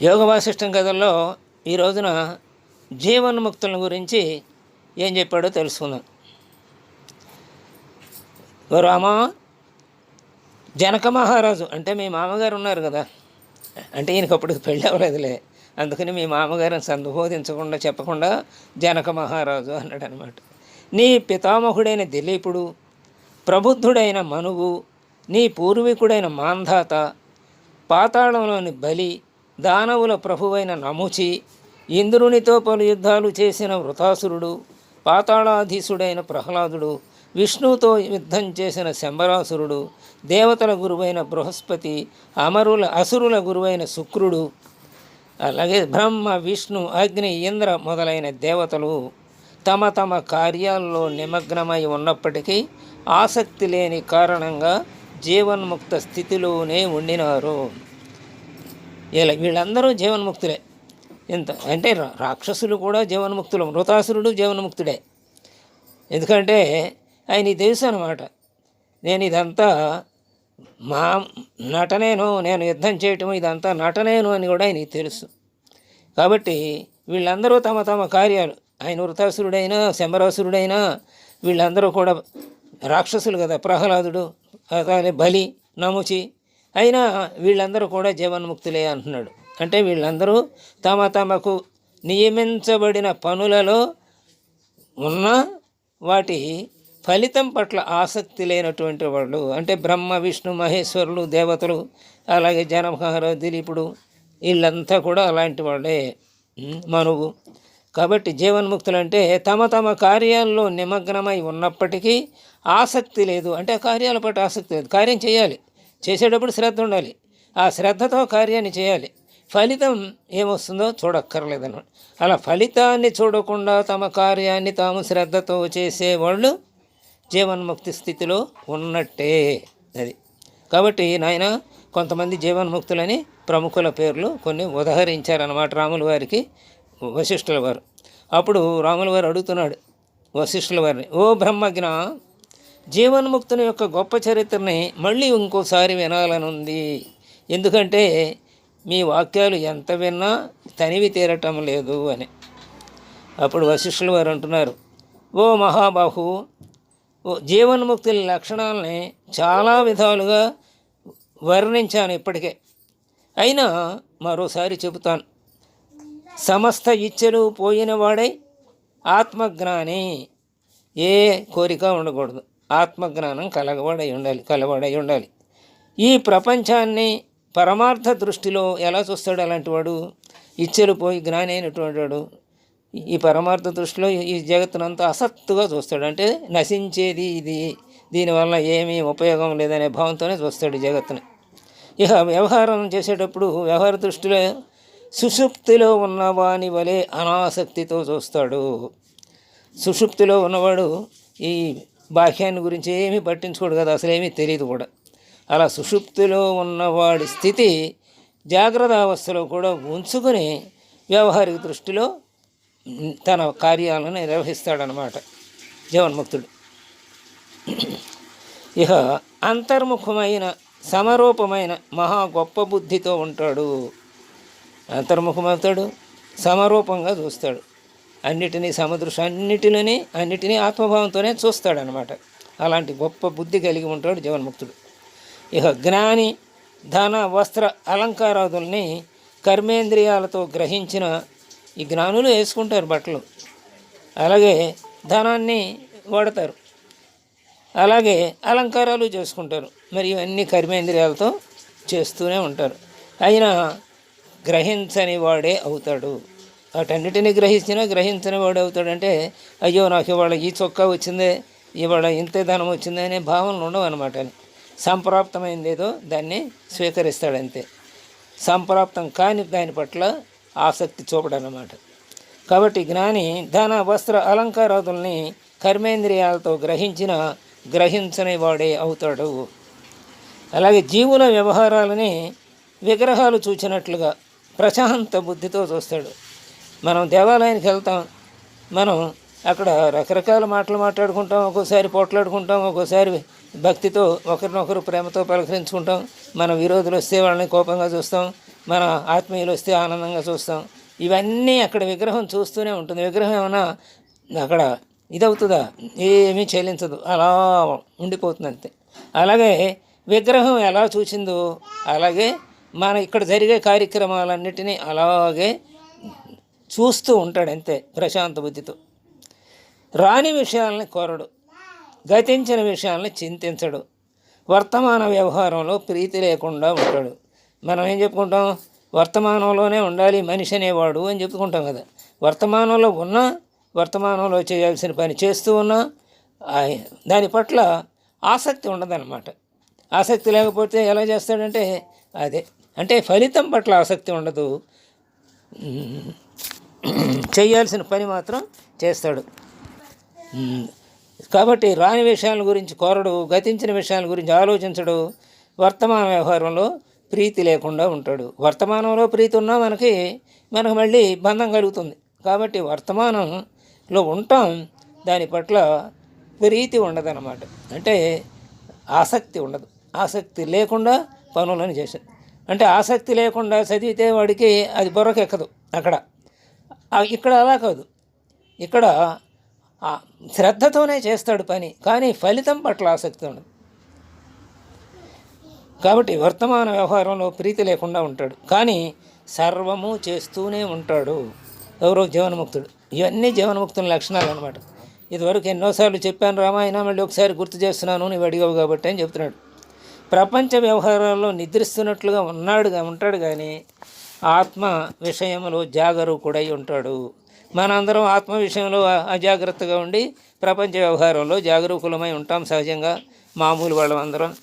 యోగ వాసిష్టం కథల్లో ఈ రోజున జీవన్ముక్తుల గురించి ఏం చెప్పాడో తెలుసుకుందాం. ఓ రామ జనక మహారాజు అంటే మీ మామగారు ఉన్నారు కదా. అంటే ఈయనకి అప్పుడు పెళ్ళి అవ్వలేదులే. అందుకని మీ మామగారిని సంబోధించకుండా చెప్పకుండా జనక మహారాజు అన్నాడు అనమాట నీ పితామహుడైన దిలీపుడు ప్రబుద్ధుడైన మనువు నీ పూర్వీకుడైన మాంధాత పాతాళంలోని బలి దానవుల ప్రభువైన నముచి ఇంద్రునితో పలు యుద్ధాలు చేసిన వృతాసురుడు పాతాళాధీశుడైన ప్రహ్లాదుడు విష్ణువుతో యుద్ధం చేసిన శంబరాసురుడు దేవతల గురువైన బృహస్పతి అమరుల అసురుల గురువైన శుక్రుడు అలాగే బ్రహ్మ విష్ణు అగ్ని ఇంద్ర మొదలైన దేవతలు తమ తమ కార్యాల్లో నిమగ్నమై ఉన్నప్పటికీ ఆసక్తి లేని కారణంగా జీవన్ముక్త స్థితిలోనే ఉండినారు. ఇలా వీళ్ళందరూ జీవన్ముక్తులే. ఎంత? అంటే రా- రాక్షసులు కూడా జీవన్ముక్తులు మృతాసురుడు జీవన్ముక్తుడే. ఎందుకంటే ఆయన తెలుసు అనమాట నేను ఇదంతా మా నటనేను నేను యుద్ధం చేయటం ఇదంతా నటనేను అని కూడా ఆయనకి తెలుసు. కాబట్టి వీళ్ళందరూ తమ తమ కార్యాలు. ఆయన వృతాసురుడైనా శంబరాసురుడైనా వీళ్ళందరూ కూడా రాక్షసులు కదా ప్రహ్లాదుడు అలాగే బలి నముచి అయినా వీళ్ళందరూ కూడా జీవన్ముక్తులే అంటున్నాడు. అంటే వీళ్ళందరూ తమ తమకు నియమించబడిన పనులలో ఉన్న వాటి ఫలితం పట్ల ఆసక్తి లేనటువంటి వాళ్ళు అంటే బ్రహ్మ విష్ణు మహేశ్వరులు దేవతలు అలాగే జనమహార దిలీపుడు వీళ్ళంతా కూడా అలాంటి వాళ్ళే. మనువు. కాబట్టి జీవన్ముక్తులు అంటే తమ తమ కార్యాల్లో నిమగ్నమై ఉన్నప్పటికీ ఆసక్తి లేదు. అంటే కార్యాల పట్ల ఆసక్తి లేదు. కార్యం చేయాలి. చేసేటప్పుడు శ్రద్ధ ఉండాలి. ఆ శ్రద్ధతో కార్యాన్ని చేయాలి. ఫలితం ఏమొస్తుందో చూడక్కర్లేదన్నమాట అలా ఫలితాన్ని చూడకుండా తమ కార్యాన్ని తాము శ్రద్ధతో చేసేవాళ్ళు జీవన్ముక్తి స్థితిలో ఉన్నట్టే అది. కాబట్టి నాయన కొంతమంది జీవన్ముక్తులని ప్రముఖుల పేర్లు కొన్ని ఉదహరించారన్నమాట రాముల వారికి వశిష్ఠుల వారు. అప్పుడు రాముల వారు అడుగుతున్నాడు వశిష్ఠుల వారిని ఓ బ్రహ్మజ్ఞ జీవన్ముక్తుని యొక్క గొప్ప చరిత్రని మళ్ళీ ఇంకోసారి వినాలనుంది. ఎందుకంటే మీ వాక్యాలు ఎంత విన్నా తనివి తీరటం లేదు అని. అప్పుడు వశిష్ఠులు వారు అంటున్నారు ఓ మహాబాహు ఓ జీవన్ముక్తి లక్షణాలని చాలా విధాలుగా వర్ణించాను ఇప్పటికే. అయినా మరోసారి చెబుతాను సమస్త ఇచ్చలు పోయినవాడై ఆత్మజ్ఞాని. ఏ కోరిక ఉండకూడదు. ఆత్మజ్ఞానం కలగబడై ఉండాలి కలబడై ఉండాలి. ఈ ప్రపంచాన్ని పరమార్థ దృష్టిలో ఎలా చూస్తాడు అలాంటి వాడు? ఇచ్చలు పోయి జ్ఞాని అయినటువంటి వాడు ఈ పరమార్థ దృష్టిలో ఈ జగత్తునంతా అసత్తుగా చూస్తాడు. అంటే నశించేది ఇది. దీనివల్ల ఏమీ ఉపయోగం లేదనే భావంతోనే చూస్తాడు జగత్తుని. ఇక వ్యవహారం చేసేటప్పుడు వ్యవహార దృష్టిలో సుషుప్తిలో ఉన్నవాని వలె అనాసక్తితో చూస్తాడు. సుషుప్తిలో ఉన్నవాడు ఈ బాహ్యాన్ని గురించి ఏమీ పట్టించుకోడు కదా అసలేమీ తెలియదు కూడా. అలా సుషుప్తిలో ఉన్నవాడి స్థితి జాగ్రత్త అవస్థలో కూడా ఉంచుకొని వ్యవహారిక దృష్టిలో తన కార్యాలను నిర్వహిస్తాడనమాట జీవన్ముక్తుడు ఇక అంతర్ముఖమైన సమరూపమైన మహా గొప్ప బుద్ధితో ఉంటాడు. అంతర్ముఖమవుతాడు సమరూపంగా చూస్తాడు. అన్నిటినీ సమదృశ్యం అన్నిటిలోని అన్నిటినీ ఆత్మభావంతోనే చూస్తాడనమాట. అలాంటి గొప్ప బుద్ధి కలిగి ఉంటాడు జీవన్ముక్తుడు ఇక జ్ఞాని ధన వస్త్ర అలంకారాదుల్ని కర్మేంద్రియాలతో గ్రహించిన ఈ జ్ఞానులు వేసుకుంటారు బట్టలు. అలాగే ధనాన్ని వాడతారు. అలాగే అలంకారాలు చేసుకుంటారు. మరి ఇవన్నీ కర్మేంద్రియాలతో చేస్తూనే ఉంటారు. అయినా గ్రహించని వాడే అవుతాడు. వాటన్నిటిని గ్రహించినా గ్రహించని వాడు అవుతాడంటే అయ్యో నాకు ఇవాళ ఈ చొక్కా వచ్చిందే ఇవాళ ఇంతే ధనం వచ్చిందే అనే భావనలు ఉండవు అనమాట సంప్రాప్తమైంది ఏదో దాన్ని స్వీకరిస్తాడంతే. సంప్రాప్తం కాని దాని పట్ల ఆసక్తి చూపడనమాట కాబట్టి జ్ఞాని ధన వస్త్ర అలంకారాదుల్ని కర్మేంద్రియాలతో గ్రహించిన గ్రహించని వాడే అవుతాడు. అలాగే జీవుల వ్యవహారాలని విగ్రహాలు చూచినట్లుగా ప్రశాంత బుద్ధితో చూస్తాడు. మనం దేవాలయానికి వెళ్తాం మనం అక్కడ రకరకాల మాటలు మాట్లాడుకుంటాం ఒక్కోసారి పోట్లాడుకుంటాం ఒక్కోసారి భక్తితో ఒకరినొకరు ప్రేమతో పలకరించుకుంటాం. మన విరోధులు వస్తే వాళ్ళని కోపంగా చూస్తాం మన ఆత్మీయులు వస్తే ఆనందంగా చూస్తాం. ఇవన్నీ అక్కడ విగ్రహం చూస్తూనే ఉంటుంది. విగ్రహం ఏమైనా అక్కడ ఇదవుతుందా? ఏమీ చెల్లించదు. అలా ఉండిపోతుంది అంతే. అలాగే విగ్రహం ఎలా చూసిందో అలాగే మన ఇక్కడ జరిగే కార్యక్రమాలన్నిటినీ అలాగే చూస్తూ ఉంటాడు అంతే ప్రశాంత బుద్ధితో. రాని విషయాలని కోరడు. గతించిన విషయాలని చింతించడు. వర్తమాన వ్యవహారంలో ప్రీతి లేకుండా ఉంటాడు. మనం ఏం చెప్పుకుంటాం? వర్తమానంలోనే ఉండాలి మనిషి అనేవాడు అని చెప్పుకుంటాం కదా. వర్తమానంలో ఉన్నా వర్తమానంలో చేయాల్సిన పని చేస్తూ ఉన్నా దాని పట్ల ఆసక్తి ఉండదన్నమాట. ఆసక్తి లేకపోతే ఎలా చేస్తాడంటే అదే అంటే ఫలితం పట్ల ఆసక్తి ఉండదు. చేయాల్సిన పని మాత్రం చేస్తాడు. కాబట్టి రాని విషయాల గురించి కోరడు గతించిన విషయాల గురించి ఆలోచించడు. వర్తమాన వ్యవహారంలో ప్రీతి లేకుండా ఉంటాడు. వర్తమానంలో ప్రీతి ఉన్నా మనకి మనకు మళ్ళీ బంధం కలుగుతుంది. కాబట్టి వర్తమానంలో ఉంటాం దాని పట్ల ప్రీతి ఉండదన్నమాట. అంటే ఆసక్తి ఉండదు. ఆసక్తి లేకుండా పనులను చేశాడు అంటే ఆసక్తి లేకుండా చదివితే వాడికి అది బుర్రకెక్కదు అక్కడ. ఇక్కడ అలా కాదు. ఇక్కడ శ్రద్ధతోనే చేస్తాడు పని కానీ ఫలితం పట్ల ఆసక్తి ఉండదు. కాబట్టి వర్తమాన వ్యవహారంలో ప్రీతి లేకుండా ఉంటాడు. కానీ సర్వము చేస్తూనే ఉంటాడు. ఎవరో జీవనముక్తుడు. ఇవన్నీ జీవనముక్తుల లక్షణాలు అనమాట ఇదివరకు ఎన్నోసార్లు చెప్పాను రామాయణ మళ్ళీ ఒకసారి గుర్తు చేస్తున్నాను నీవు అడిగావు కాబట్టి అని చెప్తున్నాడు. ప్రపంచ వ్యవహారాల్లో నిద్రిస్తున్నట్లుగా ఉన్నాడుగా ఉంటాడు కానీ ఆత్మ విషయంలో జాగరూకుడై ఉంటాడు. మనందరం ఆత్మ విషయంలో అజాగ్రత్తగా ఉండి ప్రపంచ వ్యవహారంలో జాగరూకులమై ఉంటాం సహజంగా. మామూలు వాళ్ళమందరం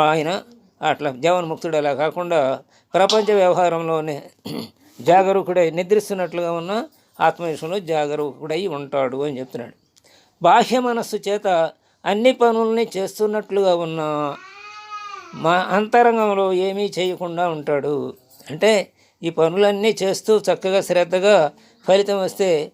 ఆయన అట్లా జీవన్ముక్తుడు అలా కాకుండా ప్రపంచ వ్యవహారంలోనే జాగరూకుడై నిద్రిస్తున్నట్లుగా ఉన్న ఆత్మ విషయంలో జాగరూకుడై ఉంటాడు అని చెప్తున్నాడు. బాహ్య మనస్సు చేత అన్ని పనుల్ని చేస్తున్నట్లుగా ఉన్న మా అంతరంగంలో ఏమీ చేయకుండా ఉంటాడు. అంటే ఈ పనులన్నీ చేస్తూ చక్కగా శ్రద్ధగా ఫలితం వస్తే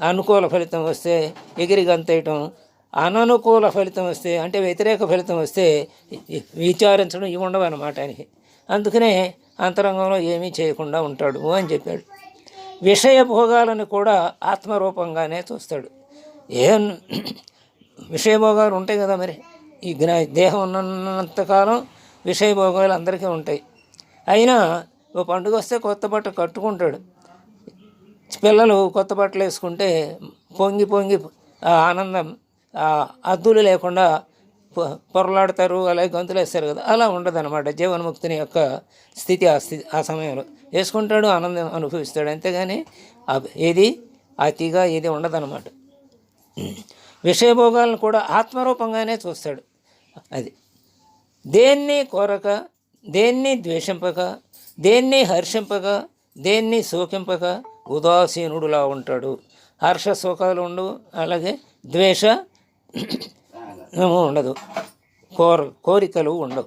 అనుకూల ఫలితం వస్తే ఎగిరి గంతేయటం అననుకూల ఫలితం వస్తే అంటే వ్యతిరేక ఫలితం వస్తే విచారించడం ఇవి ఉండవు అన్నమాట ఆయనకి. అందుకనే అంతరంగంలో ఏమీ చేయకుండా ఉంటాడు అని చెప్పాడు. విషయ భోగాలను కూడా ఆత్మరూపంగానే చూస్తాడు. ఏం విషయభోగాలు ఉంటాయి కదా మరి? ఈ జ్ఞా దేహం ఉన్నంతకాలం విషయభోగాలు అందరికీ ఉంటాయి. అయినా ఓ పండుగ వస్తే కొత్త బట్ట కట్టుకుంటాడు. పిల్లలు కొత్త బట్టలు వేసుకుంటే పొంగి పొంగి ఆ ఆనందం అద్దులు లేకుండా పొరలాడతారు అలాగే గంతులు వేస్తారు కదా. అలా ఉండదు అనమాట జీవన్ముక్తిని యొక్క స్థితి ఆ స్థితి ఆ సమయంలో. వేసుకుంటాడు ఆనందం అనుభవిస్తాడు. అంతేగాని ఏది అతిగా ఏది ఉండదన్నమాట. విషయభోగాలను కూడా ఆత్మరూపంగానే చూస్తాడు. అది దేన్ని కోరక దేన్ని ద్వేషింపక దేన్ని హర్షింపక దేన్ని శోకింపక ఉదాసీనుడులా ఉంటాడు. హర్ష శోకాలు ఉండవు అలాగే ద్వేష ఉండదు. కోర కోరికలు ఉండవు.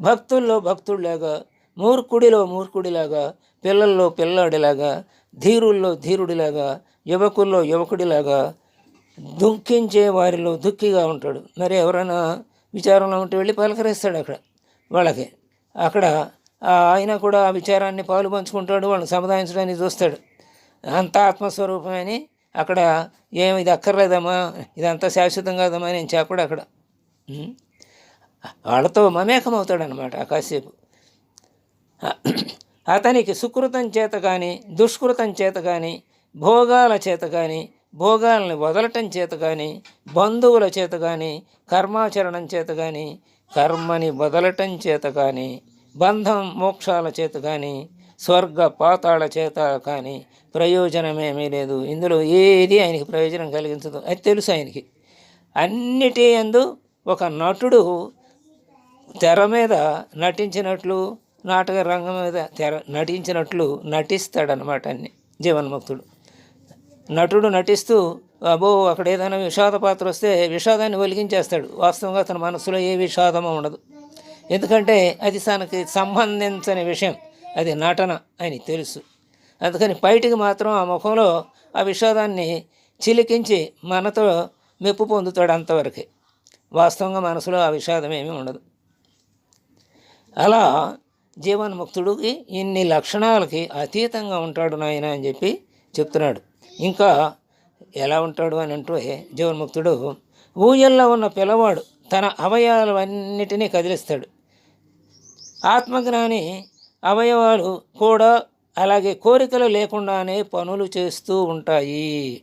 భక్తుల్లో భక్తుడిలాగా మూర్ఖుడిలో మూర్ఖుడిలాగా పిల్లల్లో పిల్లాడిలాగా ధీరుల్లో ధీరుడిలాగా యువకుల్లో యువకుడిలాగా దుఃఖించే వారిలో దుఃఖిగా ఉంటాడు. మరి ఎవరైనా విచారంలో ఉంటే వెళ్ళి పలకరిస్తాడు అక్కడ వాళ్ళకి. అక్కడ ఆయన కూడా ఆ విచారాన్ని పాలు పంచుకుంటాడు వాళ్ళని సముదాయించడానికి చూస్తాడు. అంత ఆత్మస్వరూపమని అక్కడ ఏం ఇది అక్కర్లేదమ్మా ఇదంతా శాశ్వతం కాదమ్మా నేను చెప్పడు అక్కడ. వాళ్ళతో మమేకం అవుతాడు కాసేపు. అతనికి సుకృతం చేత కానీ దుష్కృతం చేత కానీ భోగాల చేత కానీ భోగాలని వదలటం చేత కానీ బంధువుల చేత కానీ కర్మాచరణం చేత కానీ కర్మని వదలటం చేత కానీ బంధం మోక్షాల చేత కానీ స్వర్గ పాతాళ చేత కానీ ప్రయోజనమేమీ లేదు. ఇందులో ఏది ఆయనకి ప్రయోజనం కలిగించదు. అది తెలుసు ఆయనకి. అన్నిటి ఎందు ఒక నటుడు తెర మీద నటించినట్లు నాటక రంగం మీద తెర నటించినట్లు నటిస్తాడనమాట అన్ని జీవన్ముక్తుడు. నటుడు నటిస్తూ అబో అక్కడ ఏదైనా విషాద పాత్ర వస్తే విషాదాన్ని ఒలిగించేస్తాడు వాస్తవంగా అతని మనసులో ఏ విషాదమో ఉండదు. ఎందుకంటే అది తనకి సంబంధించని విషయం. అది నటన అని తెలుసు. అందుకని బయటికి మాత్రం ఆ ముఖంలో ఆ విషాదాన్ని చిలికించి మనతో మెప్పు పొందుతాడు అంతవరకే. వాస్తవంగా మనసులో ఆ విషాదం ఏమీ ఉండదు. అలా జీవన్ముక్తుడికి ఇన్ని లక్షణాలకి అతీతంగా ఉంటాడు నాయన అని చెప్పి చెప్తున్నాడు. ఇంకా ఎలా ఉంటాడు అని అంటే జీవన్ముక్తుడు ఊయల్లో ఉన్న పిల్లవాడు తన అవయవాలన్నిటినీ కదిలిస్తాడు. ఆత్మజ్ఞాని అవయవాలు కూడా అలాగే కోరికలు లేకుండానే పనులు చేస్తూ ఉంటాయి.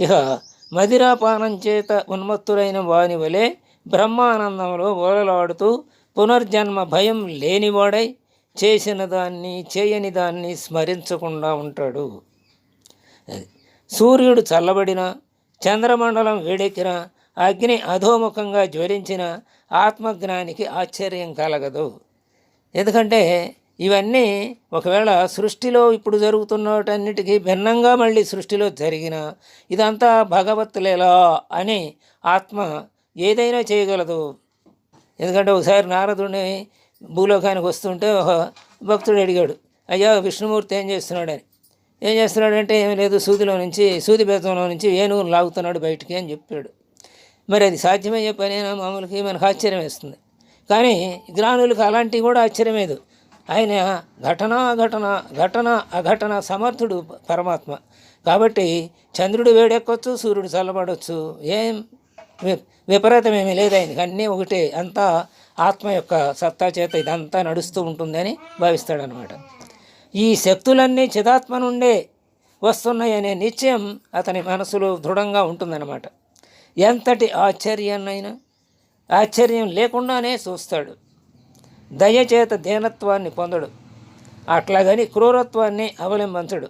ఇక మదిరాపానం చేత ఉన్మత్తులైన వాని వలె బ్రహ్మానందంలో ఓలలాడుతూ పునర్జన్మ భయం లేనివాడై చేసిన దాన్ని చేయని దాన్ని స్మరించకుండా ఉంటాడు. అది సూర్యుడు చల్లబడిన చంద్రమండలం వేడెక్కిన అగ్ని అధోముఖంగా జ్వరించిన ఆత్మజ్ఞానికి ఆశ్చర్యం కలగదు. ఎందుకంటే ఇవన్నీ ఒకవేళ సృష్టిలో ఇప్పుడు జరుగుతున్నటన్నిటికీ భిన్నంగా మళ్ళీ సృష్టిలో జరిగిన ఇదంతా భగవత్తులేలా అని ఆత్మ ఏదైనా చేయగలదు. ఎందుకంటే ఒకసారి నారదుడిని భూలోకానికి వస్తుంటే ఒక భక్తుడు అడిగాడు అయ్యా విష్ణుమూర్తి ఏం చేస్తున్నాడని? ఏం చేస్తున్నాడంటే ఏమీ లేదు సూదిలో నుంచి సూది బేతంలో నుంచి ఏనుగును లాగుతున్నాడు బయటికి అని చెప్పాడు. మరి అది సాధ్యమయ్యే పనేనా? మామూలుకి మనకు ఆశ్చర్యం వేస్తుంది. కానీ జ్ఞానులకు అలాంటివి కూడా ఆశ్చర్యమేదు ఆయన ఘటన ఘటన ఘటన అఘటన సమర్థుడు పరమాత్మ. కాబట్టి చంద్రుడు వేడెక్కొచ్చు సూర్యుడు చల్లబడవచ్చు ఏం విపరీతమేమీ విపరీతం ఏమీ లేదు ఆయనకి. అన్నీ ఒకటే. అంతా ఆత్మ యొక్క సత్తా చేత ఇదంతా నడుస్తూ ఉంటుందని భావిస్తాడనమాట ఈ శక్తులన్నీ చిదాత్మ నుండే వస్తున్నాయనే నిశ్చయం అతని మనసులో దృఢంగా ఉంటుందన్నమాట. ఎంతటి ఆశ్చర్యాన్నైనా ఆశ్చర్యం లేకుండానే చూస్తాడు. దయచేత దీనత్వాన్ని పొందడు. అట్లాగని క్రూరత్వాన్ని అవలంబించడు.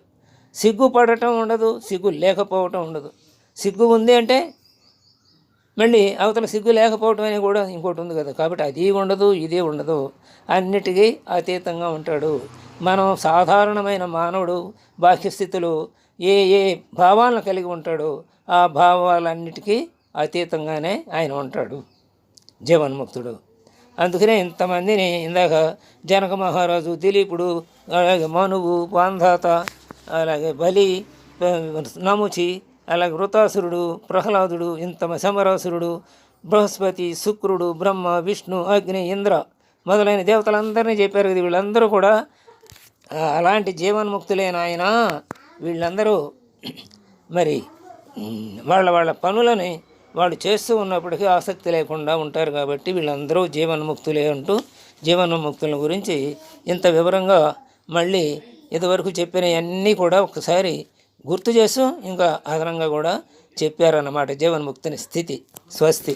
సిగ్గుపడటం ఉండదు సిగ్గు లేకపోవటం ఉండదు. సిగ్గు ఉంది అంటే మళ్ళీ అవతల సిగ్గు లేకపోవటం అని కూడా ఇంకోటి ఉంది కదా. కాబట్టి అది ఉండదు ఇది ఉండదు. అన్నిటికీ అతీతంగా ఉంటాడు. మనం సాధారణమైన మానవుడు బాహ్యస్థితులు ఏ ఏ భావాలను కలిగి ఉంటాడో ఆ భావాలన్నిటికీ అతీతంగానే ఆయన ఉంటాడు. జీవన్ముక్తుడు. అందుకనే ఇంతమందిని ఇందాక జనక మహారాజు దిలీపుడు అలాగే మనువు పాంధాత అలాగే బలి నముచి అలాగే వృతాసురుడు ప్రహ్లాదుడు ఇంత సమరాసురుడు బృహస్పతి శుక్రుడు బ్రహ్మ విష్ణు అగ్ని ఇంద్ర మొదలైన దేవతలందరినీ చెప్పారు కదా. వీళ్ళందరూ కూడా అలాంటి జీవన్ముక్తులైన ఆయన వీళ్ళందరూ మరి వాళ్ళ వాళ్ళ పనులని వాళ్ళు చేస్తూ ఉన్నప్పటికీ ఆసక్తి లేకుండా ఉంటారు కాబట్టి వీళ్ళందరూ జీవన్ముక్తులే అంటూ జీవన్ముక్తుల గురించి ఇంత వివరంగా మళ్ళీ ఇదివరకు చెప్పినవన్నీ కూడా ఒకసారి గుర్తు చేస్తూ ఇంకా అదనంగా కూడా చెప్పారన్నమాట జీవన్ముక్తిని స్థితి స్వస్తి.